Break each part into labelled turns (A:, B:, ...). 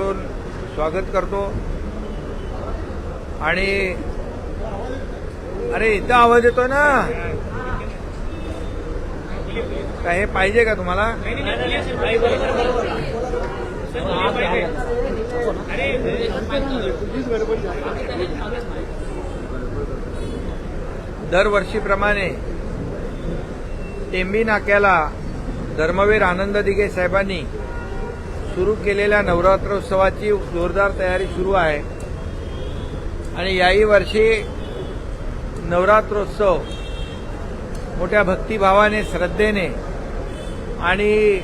A: मनापासून स्वागत करतो. आणि अरे इथं आवाज येतो ना? काय हे पाहिजे का तुम्हाला? दरवर्षीप्रमाणे टेंबी नाक्याला धर्मवीर आनंद दिघे साहेबांनी सुरू केलेल्या नवरात्रोत्सवाची जोरदार तयारी सुरू आहे. आणि याही वर्षी नवरात्रोत्सव मोठ्या भक्तिभावाने श्रद्धेने आणि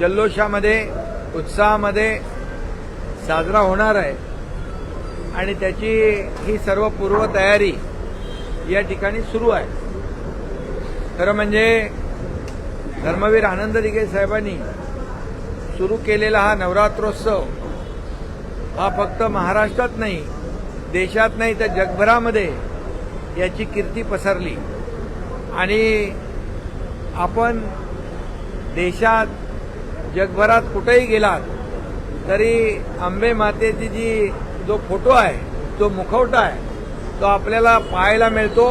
A: जल्लोषामध्ये उत्साहामध्ये साजरा होणार आहे. आणि त्याची ही सर्व पूर्वतयारी या ठिकाणी सुरू आहे. खरं म्हणजे धर्मवीर आनंद दिघे साहेबांनी सुरू केलेला हा नवरात्रोत्सव हा फक्त महाराष्ट्रात नाही देशात नाही तर जगभरामध्ये याची कीर्ती पसरली. आणि आपण देशात जगभरात कुठेही गेलात तरी आंबे मातेची जी जो फोटो आहे जो मुखवटा आहे तो आपल्याला पाहायला मिळतो.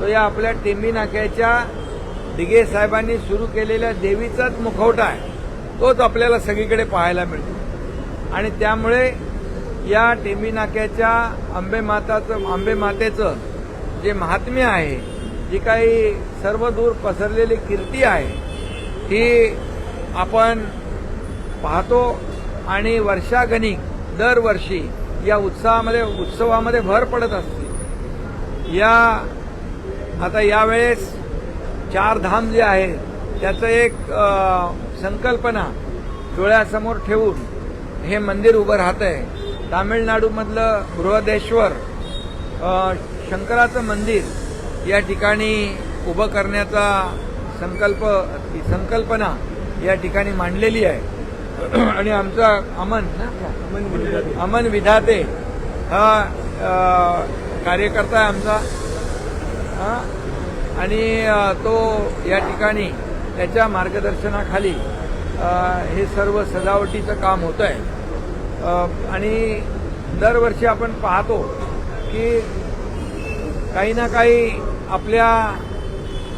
A: तो या आपल्या टेंबी नाक्याच्या दिगे साहेबांनी सुरू केलेल्या देवीचाच मुखवटा आहे. तोच आपल्याला सगळीकडे पाहायला मिळतो. आणि त्यामुळे या टेंबी नाक्याच्या आंबे माताचं आंबे मातेचं जे महात्म्य आहे जी काही सर्व दूर पसरलेली कीर्ती आहे ती आपण पाहतो आणि वर्षागणिक दरवर्षी या उत्साहामध्ये उत्सवामध्ये भर पडत असते. या आता यावेळेस चार धाम जे आहे त्याचं एक संकल्पना डोळ्यासमोर ठेवून हे मंदिर उभं राहत आहे तामिळनाडूमधलं बृहदेश्वर शंकराचं मंदिर या ठिकाणी उभं करण्याचा संकल्प संकल्पना या ठिकाणी मांडलेली आहे आणि आमचा अमन? अमन विधाते हा कार्यकर्ता आहे आमचा? आणि तो या ठिकाणी त्याच्या मार्गदर्शनाखाली हे सर्व सजावटीचं काम होत आहे आणि दरवर्षी आपण पाहतो की काही ना काही आपल्या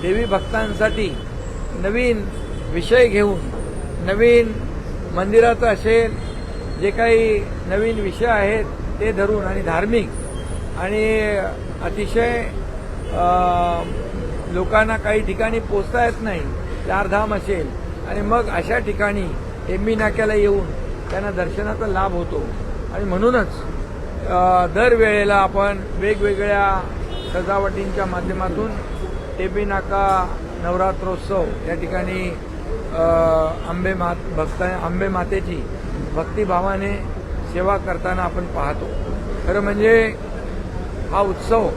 A: देवी भक्तांसाठी नवीन विषय घेऊन नवीन मंदिराचं असेल जे काही नवीन विषय आहेत ते धरून आणि धार्मिक आणि अतिशय लोकांना काही ठिकाणी पोचता येत नाही चारधाम असेल. आणि मग अशा ठिकाणी एम्बी नाक्याला येऊन त्यांना दर्शनाचा लाभ होतो. आणि म्हणूनच दरवेळेला आपण वेगवेगळ्या सजावटींच्या माध्यमातून टेबी नाका नवरात्रोत्सव या ठिकाणी आंबे मात भक्त आंबे मातेची भक्तिभावाने सेवा करताना आपण पाहतो. खरं म्हणजे हा उत्सव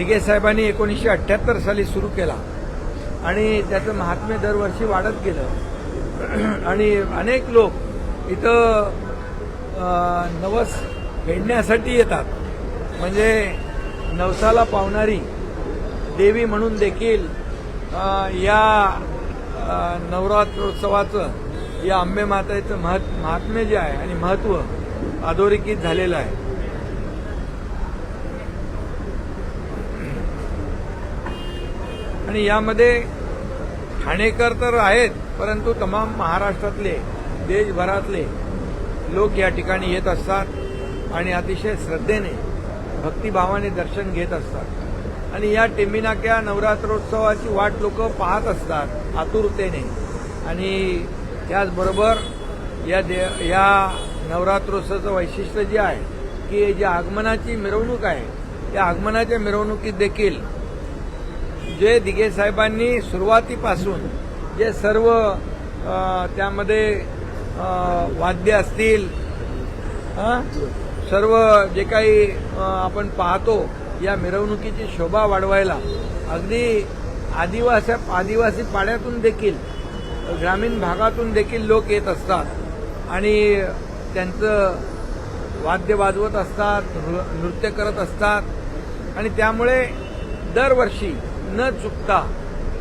A: दिगे साहेबांनी एकोणीसशे अठ्ठ्याहत्तर साली सुरू केला. आणि त्याचं महात्म्य दरवर्षी वाढत गेलं. आणि अनेक लोक इथं नवस फेडण्यासाठी येतात. म्हणजे नवसाला पावणारी देवी म्हणून देखील या नवरात्रोत्सवाचं या आंबे मातेचं महत् महात्म्य जे आहे आणि महत्त्व अधोरेखित झालेलं आहे. आणि यामध्ये ठाणेकर तर आहेत परंतु तमाम महाराष्ट्रातले देशभरातले लोक या ठिकाणी येत असतात आणि अतिशय श्रद्धेने भक्तिभावाने दर्शन घेत असतात. आणि या टेमिनाक्या नवरात्रोत्सवाची वाट लोक पाहत असतात आतुरतेने. आणि त्याचबरोबर या दे या नवरात्रोत्सवाचं वैशिष्ट्य जे आहे की जी आगमनाची मिरवणूक आहे त्या आगमनाच्या मिरवणुकीत देखील जे दिघे साहेबांनी सुरुवातीपासून जे सर्व त्यामध्ये वाद्य असतील सर्व जे काही आपण पाहतो या मिरवणुकीची शोभा वाढवायला अगदी आदिवासी आदिवासी पाड्यातून देखील ग्रामीण भागातून देखील लोक येत असतात आणि त्यांचं वाद्य वाजवत असतात नृ- नृत्य करत असतात आणि त्यामुळे दरवर्षी न चुकता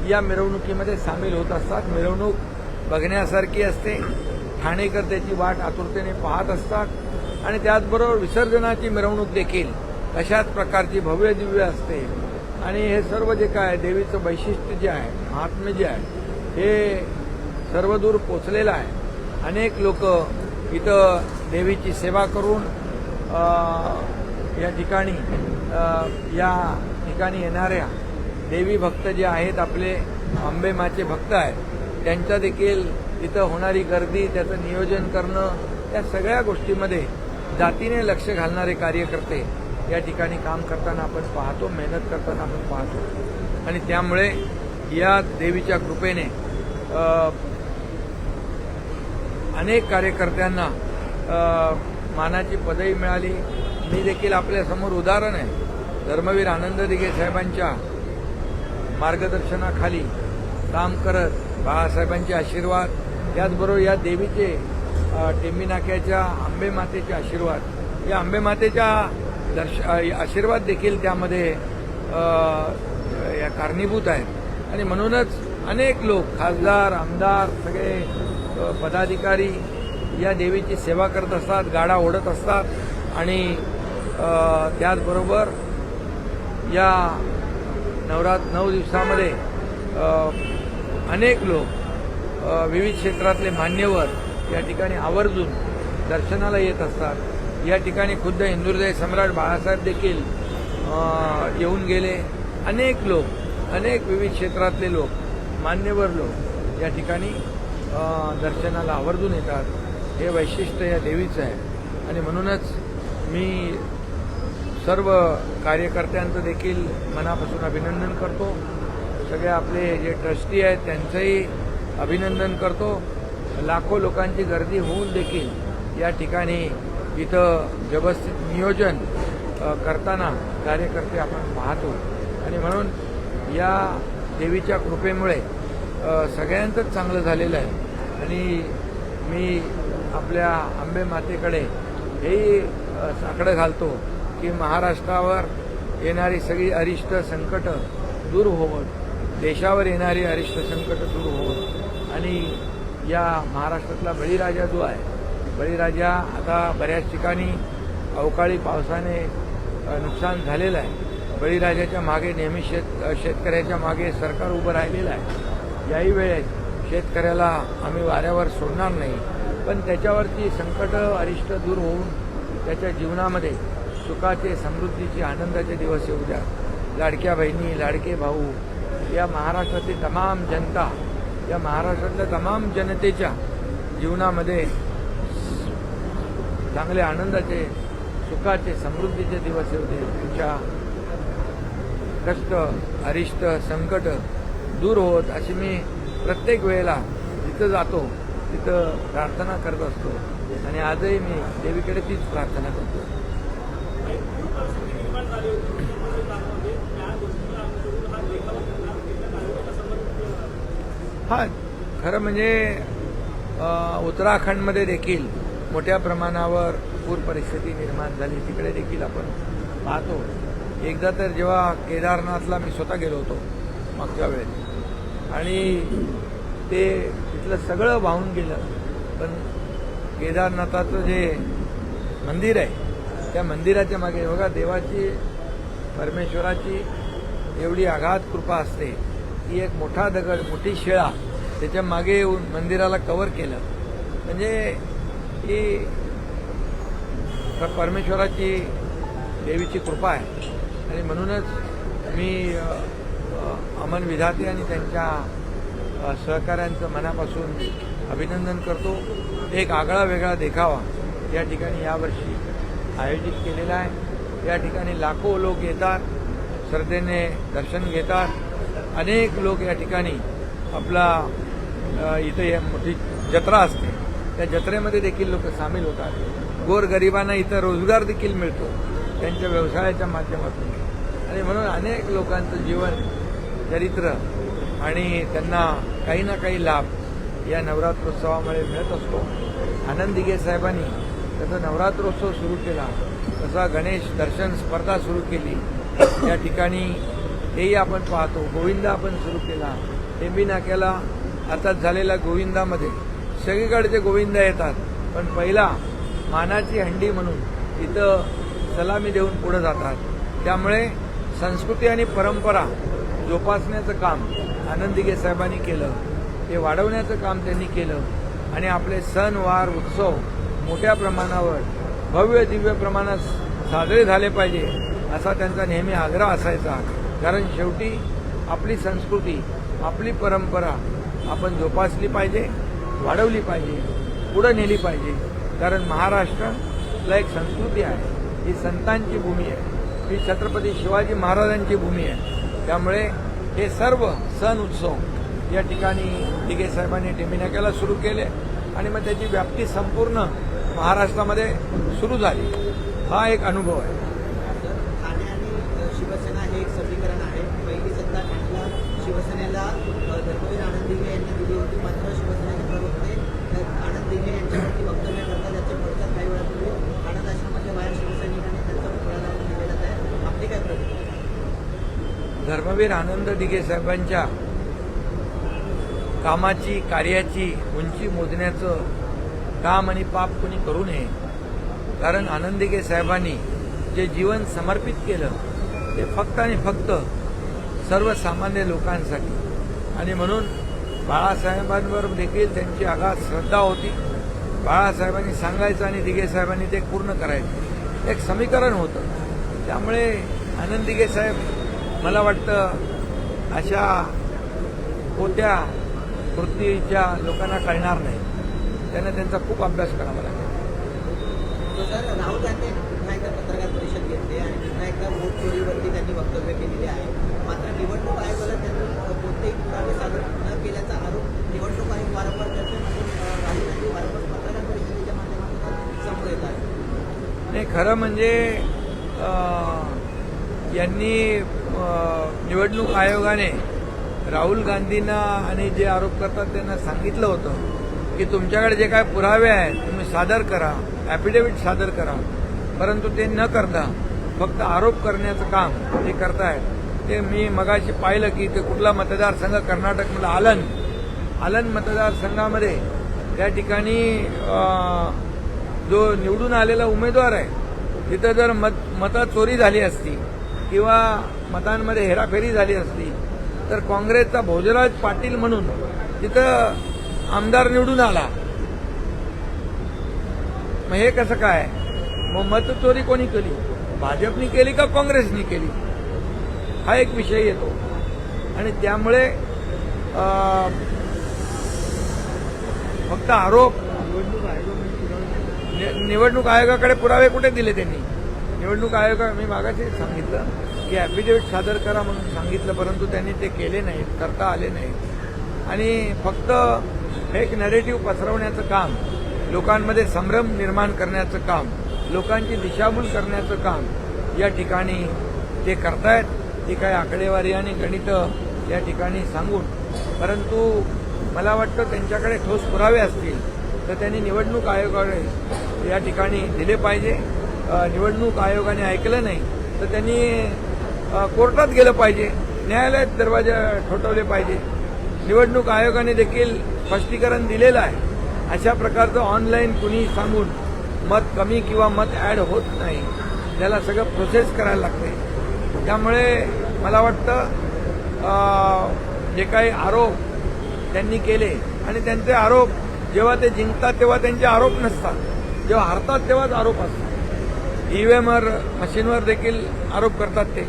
A: या मिरवणुकीमध्ये सामील होत असतात. मिरवणूक बघण्यासारखी असते. ठाणेकर त्याची वाट आतुरतेने पाहत असतात. आणि त्याचबरोबर विसर्जनाची मिरवणूक देखील अशाच प्रकारची भव्य दिव्य असते. आणि हे सर्व जे काय देवीचं वैशिष्ट्य जे आहे महात्म्य जे आहे हे सर्वदूर पोचलेलं आहे. अनेक लोक इथं देवीची सेवा करून या ठिकाणी या ठिकाणी येणाऱ्या देवी भक्त जे आहेत आपले अंबेमाचे भक्त आहेत त्यांच्या देखील तिथं होणारी गर्दी त्याचं नियोजन करणं या सगळ्या गोष्टीमध्ये जातीने लक्ष घालणारे कार्यकर्ते या ठिकाणी काम करताना आपण पाहतो मेहनत करताना आपण पाहतो. आणि त्यामुळे या देवीच्या कृपेने अनेक कार्यकर्त्यांना मानाची पदवी मिळाली. मी देखील आपल्यासमोर उदाहरण आहे. धर्मवीर आनंद दिघे साहेबांच्या मार्गदर्शनाखाली काम करत बाळासाहेबांचे आशीर्वाद त्याचबरोबर या देवीचे टेंबीनाक्याच्या आंबे मातेचे आशीर्वाद. या आंबे मातेच्या दर्श आशीर्वाद देखील त्यामध्ये या कारणीभूत आहेत. आणि म्हणूनच अनेक लोक खासदार आमदार सगळे पदाधिकारी या देवीची सेवा करत असतात गाडा ओढत असतात. आणि त्याचबरोबर या नवरात नऊ दिवसामध्ये अनेक लोक विविध क्षेत्रातले मान्यवर या ठिकाणी आवर्जून दर्शनाला येत असतात. या ठिकाणी खुद्द हिंदुहृदय सम्राट बाळासाहेब देखील येऊन गेले. अनेक लोक अनेक विविध क्षेत्रातले लोक मान्यवर लोक या ठिकाणी दर्शनाला आवर्जून येतात. हे वैशिष्ट्य या देवीचं आहे. आणि म्हणूनच मी सर्व कार्यकर्त्यांचं देखील मनापासून अभिनंदन करतो. सगळे आपले जे ट्रस्टी आहेत त्यांचंही अभिनंदन करतो. लाखो लोकांची गर्दी होऊन देखील या ठिकाणी इथं व्यवस्थित नियोजन करताना कार्यकर्ते आपण पाहतो. आणि म्हणून या देवीच्या कृपेमुळे सगळ्यांचंच चांगलं झालेलं आहे. आणि मी आपल्या आंबे मातेकडे हेही साकडं घालतो. की महाराष्ट्रावर येणारी सगळी अरिष्ट संकटं दूर होवत. देशावर येणारी अरिष्ट संकटं दूर होवत. आणि या महाराष्ट्रातला बळीराजा जो आहे बळीराजा आता बऱ्याच ठिकाणी अवकाळी पावसाने नुकसान झालेलं आहे. बळीराजाच्या मागे नेहमी शेत शेतकऱ्याच्या मागे सरकार उभं राहिलेलं आहे. याही वेळेस शेतकऱ्याला आम्ही वाऱ्यावर सोडणार नाही. पण त्याच्यावरती संकट अरिष्ट दूर होऊन त्याच्या जीवनामध्ये सुखाचे समृद्धीचे आनंदाचे दिवस येऊ द्या. लाडक्या बहिणी लाडके भाऊ या महाराष्ट्रातली तमाम जनता या महाराष्ट्रातल्या तमाम जनतेच्या जीवनामध्ये चांगले आनंदाचे सुखाचे समृद्धीचे दिवस येऊ दे. तुमच्या कष्ट अरिष्ट संकट दूर होत अशी मी प्रत्येक वेळेला जिथं जातो तिथं प्रार्थना करत असतो. आणि आजही मी देवीकडे तीच प्रार्थना करतो. हा खरं म्हणजे उत्तराखंडमध्ये देखील मोठ्या प्रमाणावर पूर परिस्थिती निर्माण झाली. तिकडे देखील आपण पाहतो. एकदा तर जेव्हा केदारनाथला मी स्वतः गेलो होतो मागच्या वेळेस. आणि ते तिथलं सगळं वाहून गेलं. पण केदारनाथाचं जे मंदिर आहे त्या मंदिराच्या मागे बघा देवाची परमेश्वराची एवढी आघात कृपा असते. की एक मोठा दगड मोठी शिळा. त्याच्यामागे येऊन मंदिराला कवर केलं. म्हणजे ही परमेश्वराची देवीची कृपा आहे. आणि म्हणूनच मी अमन विधाते आणि त्यांच्या सहकाऱ्यांचं मनापासून अभिनंदन करतो. एक आगळा वेगळा देखावा या ठिकाणी यावर्षी आयोजित केलेला आहे. या ठिकाणी लाखो लोक येतात श्रद्धेने दर्शन घेतात. अनेक लोक या ठिकाणी आपला इथे या मोठी जत्रा असते. त्या जत्रेमध्ये देखील लोक सामील होतात. गोरगरिबांना इथं रोजगार देखील मिळतो. त्यांच्या व्यवसायाच्या माध्यमातून. आणि म्हणून अनेक लोकांचं जीवन चरित्र आणि त्यांना काही ना काही लाभ या नवरात्रोत्सवामुळे मिळत असतो. आनंद दिगे साहेबांनी त्याचा नवरात्रोत्सव सुरू केला. तसा गणेश दर्शन स्पर्धा सुरू केली. या ठिकाणी हेही आपण पाहतो. गोविंदा आपण सुरू केला. टेंबी नाक्याला आता झालेल्या गोविंदामध्ये. सगळीकडचे गोविंद येतात. पण पहिला मानाची हंडी म्हणून इथं सलामी देऊन पुढे जातात. त्यामुळे संस्कृती आणि परंपरा जोपासण्याचं काम आनंदिगे साहेबांनी केलं. ते वाढवण्याचं काम त्यांनी केलं. आणि आपले सण वार उत्सव मोठ्या प्रमाणावर भव्य दिव्य प्रमाणात साजरे झाले पाहिजे असा त्यांचा नेहमी आग्रह असायचा. कारण शेवटी आपली संस्कृती आपली परंपरा आपण जोपासली पाहिजे वाढवली पाहिजे पुढं नेली पाहिजे. कारण महाराष्ट्रला एक संस्कृती आहे. ही संतांची भूमी आहे. ही छत्रपती शिवाजी महाराजांची भूमी आहे. त्यामुळे हे सर्व सण उत्सव या ठिकाणी दिगे साहेबांनी टिमिनाक्याला सुरू केले आणि मग त्याची व्याप्ती संपूर्ण महाराष्ट्रामध्ये सुरू झाली. हा एक अनुभव आहे
B: ठाणे आणि अ, शिवसेना हे एक समीकरण आहे पहिली सत्ता ठाण्याला शिवसेनेला धर्मवीर आनंद दिघे यांनी दिली होती. मात्र शिवसेनेचे प्रवक्ते आनंद दिघे यांच्यावरती वक्तव्य करतात. त्याच्या पडतात काही वेळापूर्वी आनंद आश्रमाच्या बाहेर शिवसैनिकांनी त्यांचा पुतळा लावून दिलेला आहे. आपली काय प्रतिक्रिया?
A: धर्मवीर आनंद दिघे साहेबांच्या कामाची कार्याची उंची मोजण्याचं काम आणि पाप कोणी करू नये. कारण आनंदिगे साहेबांनी जे जीवन समर्पित केलं ते फक्त आणि फक्त सर्वसामान्य लोकांसाठी आणि म्हणून बाळासाहेबांवर देखील त्यांची आघात श्रद्धा होती. बाळासाहेबांनी सांगायचं आणि दिघे साहेबांनी ते पूर्ण करायचं. एक समीकरण होतं. त्यामुळे आनंद दिघे साहेब मला वाटतं अशा होत्या वृत्तीच्या लोकांना कळणार नाही. त्यांना त्यांचा खूप अभ्यास करावा लागेल.
B: राहुल गांधी पुन्हा एकदा पत्रकार परिषद घेतली आणि पुन्हा एकदा वोट चोरीवरती त्यांनी वक्तव्य केलेली आहे. मात्र निवडणूक आयोगाला त्यांनी कोणतेही पुरावे सादर न केल्याचा आरोप निवडणूक आयोग वारंवार करते राहुल गांधी वारंवार पत्रकार परिषदेच्या माध्यमातून समोर येत आहे
A: नाही खरं म्हणजे यांनी निवडणूक आयोगाने राहुल गांधींना आणि जे आरोप करतात त्यांना सांगितलं होतं की तुमच्याकडे जे काय पुरावे आहेत तुम्ही सादर करा ॲफिडेव्हिट सादर करा परंतु ते न करता फक्त आरोप करण्याचं काम ते करतायत. ते मी मगाशी पाहिलं की ते कुठला मतदारसंघ कर्नाटकमधला आलन. आलन मतदारसंघामध्ये त्या ठिकाणी जो निवडून आलेला उमेदवार आहे तिथं जर मत मतं चोरी झाली असती किंवा मतांमध्ये हेराफेरी झाली असती तर काँग्रेसचा भोजराज पाटील म्हणून तिथं आमदार निवडून आला. मग हे कसं काय? मग मतचोरी कोणी केली? भाजपनी केली का काँग्रेसनी केली? हा एक विषय येतो. आणि त्यामुळे फक्त आरोप नि- निवडणूक आयोगाकडे पुरावे कुठे दिले त्यांनी? निवडणूक आयोग मी मागाशी सांगितलं की ॲफिडेविट सादर करा म्हणून सांगितलं परंतु त्यांनी ते केले नाहीत करता आले नाहीत. आणि फक्त फेक नरेटिव्ह पसरवण्याचं काम लोकांमध्ये संभ्रम निर्माण करण्याचं काम लोकांची दिशाभूल करण्याचं काम या ठिकाणी ते करतायत. ती काय आकडेवारी आणि गणितं या ठिकाणी सांगून परंतु मला वाटतं त्यांच्याकडे ठोस पुरावे असतील तर त्यांनी निवडणूक आयोगाकडे या ठिकाणी दिले पाहिजे. निवडणूक आयोगाने ऐकलं नाही तर त्यांनी कोर्टात गेलं पाहिजे न्यायालयात दरवाजा ठोठवले पाहिजे. निवडणूक आयोगाने देखील स्पष्टीकरण दिलेलं आहे. अशा प्रकारचं ऑनलाईन कुणी सांगून मत कमी किंवा मत ॲड होत नाही. त्याला सगळं प्रोसेस करायला लागते त्यामुळे मला वाटतं जे काही आरोप त्यांनी केले आणि त्यांचे आरोप जेव्हा ते जिंकतात तेव्हा त्यांचे आरोप नसतात. जेव्हा हरतात तेव्हाच आरोप असतात. ईव्हीएमवर मशीनवर देखील आरोप करतात ते.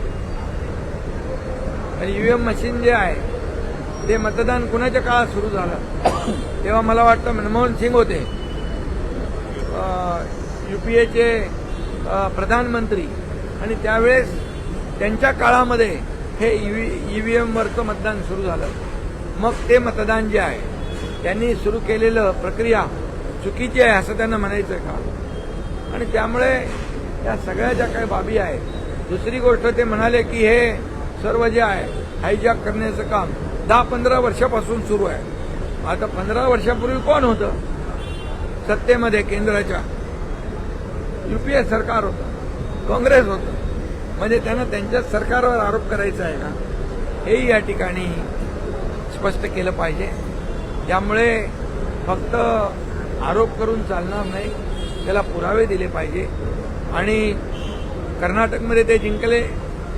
A: आणि ईव्हीएम मशीन जे आहे ते मतदान कुणाच्या काळात सुरू झालं? तेव्हा मला वाटतं मनमोहन सिंग होते. युपीएचे प्रधानमंत्री. आणि त्यावेळेस त्यांच्या काळामध्ये हे ई व्ही एमवरचं मतदान सुरू झालं. मग ते मतदान जे आहे त्यांनी सुरू केलेलं प्रक्रिया चुकीची आहे असं त्यांना म्हणायचं आहे का? आणि त्यामुळे या सगळ्या ज्या काही बाबी आहेत दुसरी गोष्ट ते म्हणाले की हे सर्व जे आहे हायजॅक करण्याचं काम दहा पंधरा वर्षापासून सुरू आहे. आता पंधरा वर्षापूर्वी कोण होतं? सत्तेमध्ये केंद्राच्या. युपीए सरकार होतं. काँग्रेस होतं. म्हणजे त्यांना त्यांच्या सरकारवर आरोप करायचा आहे का हेही या ठिकाणी स्पष्ट केलं पाहिजे. त्यामुळे फक्त आरोप करून चालणार नाही त्याला पुरावे दिले पाहिजे. आणि कर्नाटकमध्ये ते जिंकले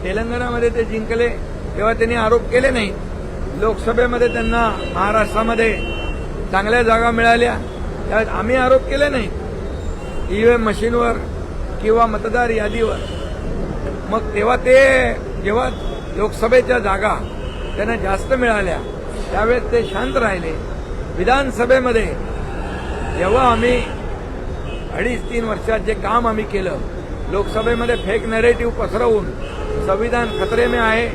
A: तेलंगणामध्ये ते जिंकले तेव्हा त्यांनी आरोप केले नाही. लोकसभेमध्ये त्यांना महाराष्ट्रामध्ये चांगल्या जागा मिळाल्या त्यात आम्ही आरोप केले नाही. ईव्हीएम मशीनवर किंवा मतदार यादीवर. मग तेव्हा ते जेव्हा लोकसभेच्या जागा त्यांना जास्त मिळाल्या त्यावेळेस ते शांत राहिले. विधानसभेमध्ये जेव्हा आम्ही अडीच तीन वर्षात जे काम आम्ही केलं लोकसभेमध्ये फेक नरेटिव्ह पसरवून संविधान खतरे में आहे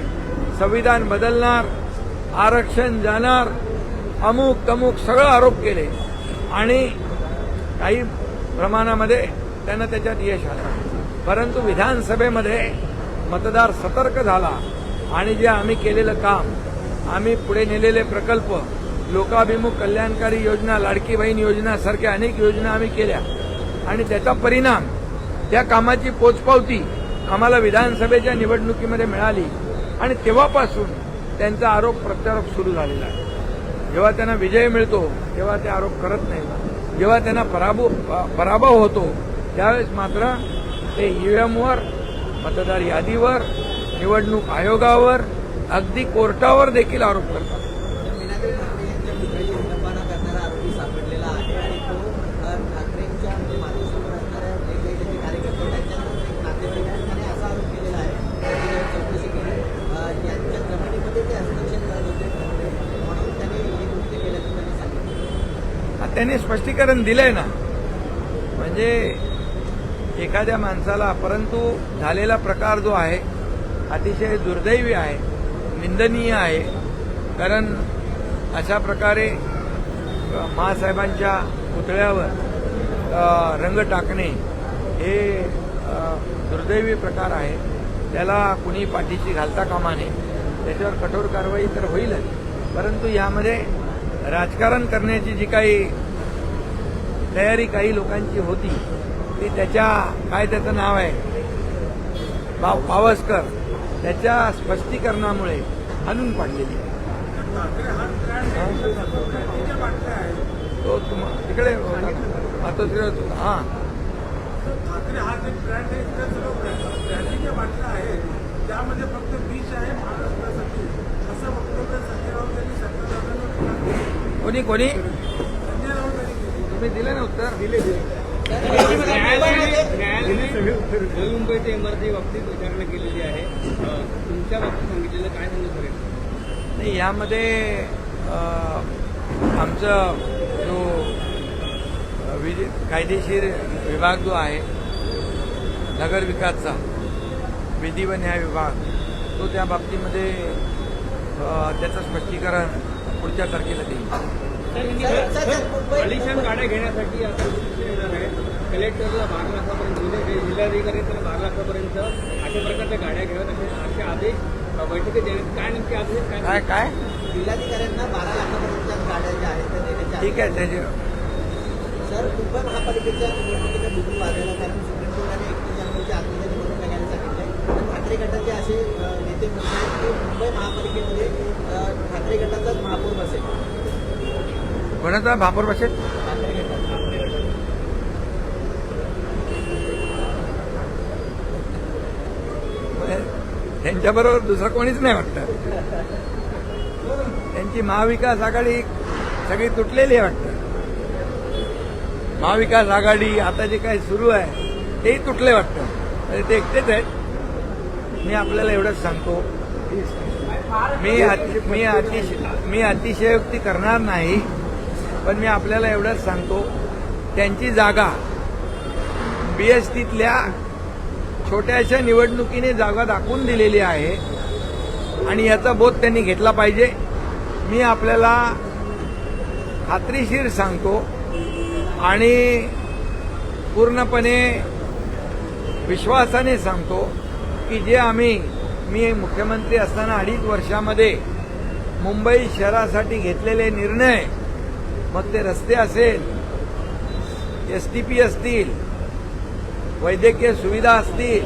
A: संविधान बदलणार आरक्षण जाणार अमुक तमुक सगळं आरोप केले. आणि काही प्रमाणामध्ये त्यांना त्याच्यात यश आलं. परंतु विधानसभेमध्ये मतदार सतर्क झाला आणि जे आम्ही केलेलं काम आम्ही पुढे नेलेले प्रकल्प लोकाभिमुख कल्याणकारी योजना लाडकी बहीण योजनासारख्या अनेक योजना आम्ही केल्या. आणि त्याचा परिणाम त्या कामाची पोचपावती आम्हाला विधानसभेच्या निवडणुकीमध्ये मिळाली आणि तेव्हापासून त्यांचा आरोप प्रत्यारोप सुरू झालेला आहे. जेव्हा त्यांना विजय मिळतो तेव्हा ते आरोप करत नाही जेव्हा त्यांना पराभव पराभव होतो त्यावेळेस मात्र ते ईव्हीएमवर मतदार यादीवर निवडणूक आयोगावर अगदी कोर्टावर देखील आरोप करतात.
B: सापडलेला असा आरोप आहे त्यांनी त्यांनी
A: स्पष्टीकरण दिलंय ना. म्हणजे एखाद्या माणसाला परंतु झालेला प्रकार जो आहे अतिशय दुर्दैवी आहे निंदनीय आहे. कारण अशा प्रकारे अ, महासाहेबांच्या पुतळ्यावर रंग टाकणे हे दुर्दैवी प्रकार आहे. त्याला कुणी पाठीशी घालता कामा नये. त्याच्यावर कठोर कारवाई तर होईलच. परंतु यामध्ये राजकारण करण्याची जी काही तयारी काही लोकांची होती ती त्याच्या काय त्याचं नाव आहे? भाव पावसकर. त्याच्या स्पष्टीकरणामुळे हाणून पाडलेली. आहे तो तुम तिकडे हो, होता हा तो तिकडे होता. हा.
C: ठाकरे हा जे ब्रँड आहे त्या सर्व ब्रँडिंग ज्या बाटल्या आहेत त्यामध्ये फक्त बीच आहे महाराष्ट्रासाठी असं वक्तव्य संजय राऊत यांनी शंकरदादांना
A: कोणी कोणी?
C: संजय राऊत यांनी
A: तुम्ही दिलं ना उत्तर? दिले
D: नवी मुंबईच्या इमारती बाबतीत विचारणा केलेली आहे तुमच्या बाबतीत सांगितलेलं काय सांगू शकेल
A: नाही यामध्ये आमचं जो विधि कायदेशीर विभाग जो आहे नगर विकासचा विधी व न्याय विभाग तो त्या बाबतीमध्ये त्याचं स्पष्टीकरण पुढच्या तारखेला देईल.
D: अलिशान गाड्या घेण्यासाठी आता कलेक्टरला बारा लाखापर्यंत म्हणजे जिल्हाधिकारी तर बारा लाखापर्यंत अशा प्रकारच्या गाड्या घ्याव्यात असे असे आदेश बैठकीत देण्यात काय नेमके आदेश?
A: काय काय
B: जिल्हाधिकाऱ्यांना बारा लाखापर्यंतच्या गाड्या ज्या आहेत त्या देण्याच्या
A: ठीक आहे त्याचे
B: सर मुंबई महापालिकेच्या निवडणुकीचा बिगुल वाजायला कारण सुप्रीम कोर्टाने एकतीस जानेवारीच्या आतमध्ये निवडणूक घ्यायला सांगितलंय. तर ठाकरे गटाचे असे नेते म्हणत आहेत की मुंबई महापालिकेमध्ये ठाकरे गटाचाच महापौर बसेल.
A: कोणाचा भापर बसेल? त्यांच्याबरोबर दुसरं कोणीच नाही वाटतं. त्यांची महाविकास आघाडी सगळी तुटलेली आहे वाटतं. महाविकास आघाडी आता जे काही सुरू आहे तेही तुटले वाटतं. ते एकटेच आहेत. मी आपल्याला एवढंच सांगतो. मी अति- मी अतिशय मी अतिशयोक्ती करणार नाही पण मी आपल्याला एवढंच सांगतो. त्यांची जागा बीएसटीतल्या छोट्याशा निवडणुकीने जागा दाखवून दिलेली आहे. आणि याचा बोध त्यांनी घेतला पाहिजे. मी आपल्याला खात्रीशीर सांगतो. आणि पूर्णपणे विश्वासाने सांगतो की जे आम्ही मी मुख्यमंत्री असताना अडीच वर्षामध्ये मुंबई शहरासाठी घेतलेले निर्णय मग ते रस्ते असेल एस टी पी असतील वैद्यकीय सुविधा असतील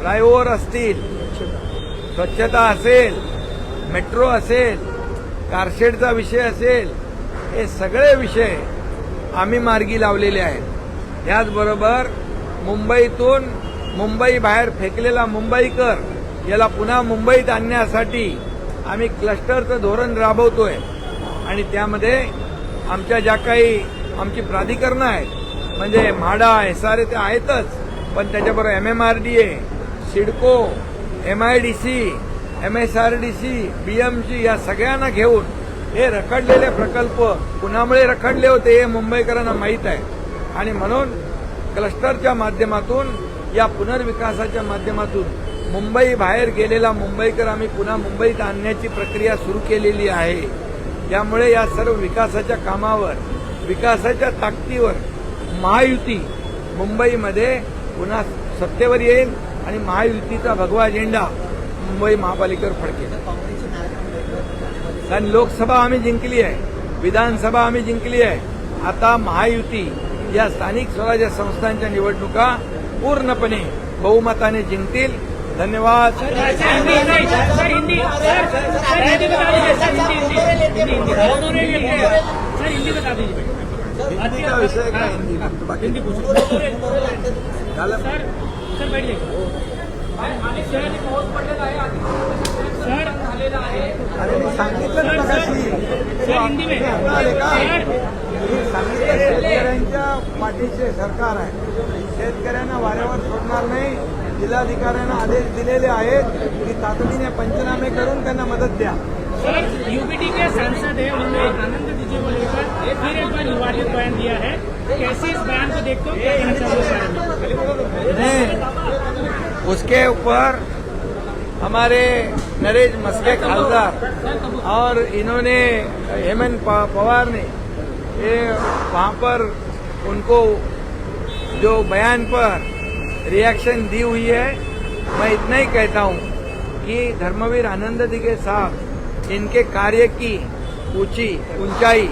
A: फ्लायओव्हर असतील स्वच्छता असेल मेट्रो असेल कारशेडचा विषय असेल हे सगळे विषय आम्ही मार्गी लावलेले आहेत. त्याचबरोबर मुंबईतून मुंबई बाहेर फेकलेला मुंबईकर याला पुन्हा मुंबईत आणण्यासाठी आम्ही क्लस्टरचं धोरण राबवतोय. आणि त्यामध्ये आमच्या ज्या काही आमची प्राधिकरणं आहेत म्हणजे म्हाडा एस आर ए ते आहेतच पण त्याच्याबरोबर M M R D A CIDCO M I D C M S R D C B M C या सगळ्यांना घेऊन हे रखडलेले प्रकल्प कुणामुळे रखडले होते हे मुंबईकरांना माहीत आहे. आणि म्हणून क्लस्टरच्या माध्यमातून या पुनर्विकासाच्या माध्यमातून मुंबई बाहेर गेलेला मुंबईकर आम्ही पुन्हा मुंबईत आणण्याची प्रक्रिया सुरू केलेली आहे. त्यामुळे या सर्व विकासाच्या कामावर विकासाच्या ताकदीवर महायुती मुंबईमध्ये पुन्हा सत्तेवर येईल आणि महायुतीचा भगवा झेंडा मुंबई महापालिकेवर फडकेल कारण लोकसभा आम्ही जिंकली आहे विधानसभा आम्ही जिंकली आहे आता महायुती या स्थानिक स्वराज्य संस्थांच्या निवडणुका पूर्णपणे बहुमताने जिंकतील धन्यवाद
E: हिंदी हिंदी
A: का विषय काय हिंदी बाकी झालं अरे मी सांगितलं ना मगाशी. आले का? मी सांगितलं शेतकऱ्यांच्या पाठीचे सरकार आहे शेतकऱ्यांना वाऱ्यावर सोडणार नाही जिल्हाधिकाऱ्यांना आदेश दिलेले आहेत की तातडीने पंचनामे करून त्यांना मदत द्या
E: सर यूपीटी के सांसद है उन्होंने आनंद दीजिए को लेकर फिर एक बार विवादित बयान दिया है। कैसे इस बयान को देखते हो? क्या
A: नहीं उसके ऊपर हमारे नरेश मस्के खालदार और इन्होंने हेमंत पवार ने ये वहाँ पर उनको जो बयान पर रिएक्शन दी हुई है मैं इतना ही कहता हूँ कि धर्मवीर आनंद दिगे साहब इनके कार्य की ऊँची, ऊंचाई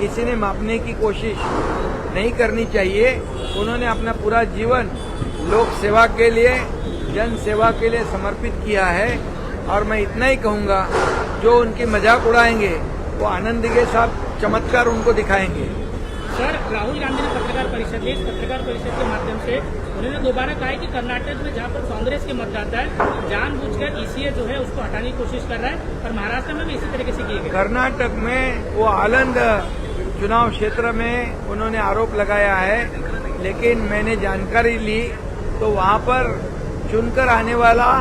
A: किसी ने मापने की कोशिश नहीं करनी चाहिए। उन्होंने अपना पूरा जीवन लोक सेवा के लिए, जन सेवा के लिए समर्पित किया है। और मैं इतना ही कहूँगा, जो उनकी मज़ाक उड़ाएँगे, वो आनंद के साथ चमत्कार उनको दिखाएँगे।
E: सर, राहुल गांधी ने पत्रकार परिषद में पत्रकार परिषद के माध्यम से उन्होंने दोबारा कहा है कि कर्नाटक में जहाँ पर कांग्रेस के मतदाता है, जानबूझकर ईसीए जो है उसको हटाने की कोशिश कर रहा है और महाराष्ट्र में भी इसी तरीके से किए गए
A: कर्नाटक में वो आलंद चुनाव क्षेत्र में उन्होंने आरोप लगाया है, लेकिन मैंने जानकारी ली तो वहाँ पर चुनकर आने वाला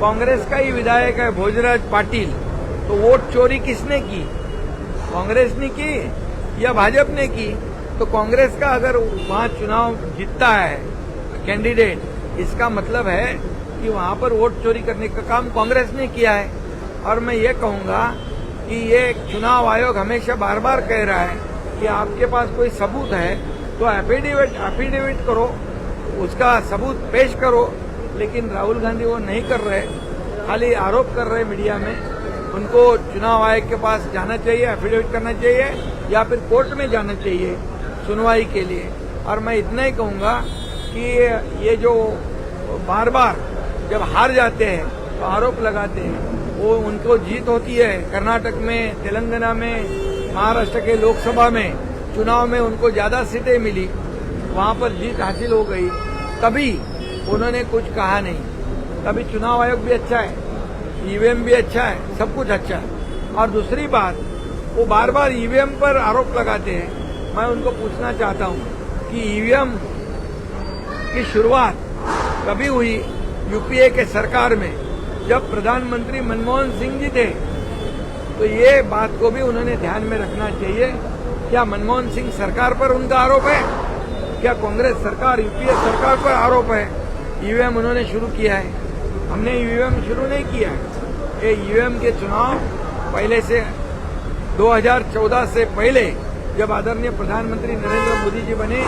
A: कांग्रेस का ही विधायक है भोजराज पाटिल। तो वोट चोरी किसने की? कांग्रेस ने की या भाजपा ने की? तो कांग्रेस का अगर वहाँ चुनाव जीतता है कैंडिडेट इसका मतलब है कि वहाँ पर वोट चोरी करने का काम कांग्रेस ने किया है। और मैं ये कहूँगा कि ये चुनाव आयोग हमेशा बार बार कह रहा है कि आपके पास कोई सबूत है तो एफिडेविट एफिडेविट करो, उसका सबूत पेश करो। लेकिन राहुल गांधी वो नहीं कर रहे, खाली आरोप कर रहे मीडिया में। उनको चुनाव आयोग के पास जाना चाहिए एफिडेविट करना चाहिए, या फिर कोर्ट में जाना चाहिए सुनवाई के लिए। और मैं इतना ही कहूँगा कि ये जो बार बार जब हार जाते हैं तो आरोप लगाते हैं, वो उनको जीत होती है। कर्नाटक में, तेलंगाना में, महाराष्ट्र के लोकसभा में, चुनाव में उनको ज़्यादा सीटें मिली। वहाँ पर जीत हासिल हो गई। तभी उन्होंने कुछ कहा नहीं। तभी चुनाव आयोग भी अच्छा है, ईवीएम भी अच्छा है, सब कुछ अच्छा है। और दूसरी बात, वो बार बार ईवीएम पर आरोप लगाते हैं। मैं उनको पूछना चाहता हूँ कि ईवीएम की शुरुआत कभी हुई यूपीए के सरकार में, जब प्रधानमंत्री मनमोहन सिंह जी थे। तो ये बात को भी उन्होंने ध्यान में रखना चाहिए। क्या मनमोहन सिंह सरकार पर उनका आरोप है? क्या कांग्रेस सरकार, यूपीए सरकार पर आरोप है? ईवीएम उन्होंने शुरू किया है। हमने ईवीएम शुरू नहीं किया है। ये ईवीएम के चुनाव पहले से 2014 से पहले जब आदरणीय प्रधानमंत्री नरेंद्र मोदी जी बने,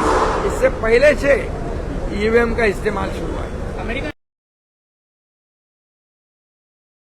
A: इससे पहले से ईवीएम का इस्तेमाल शुरू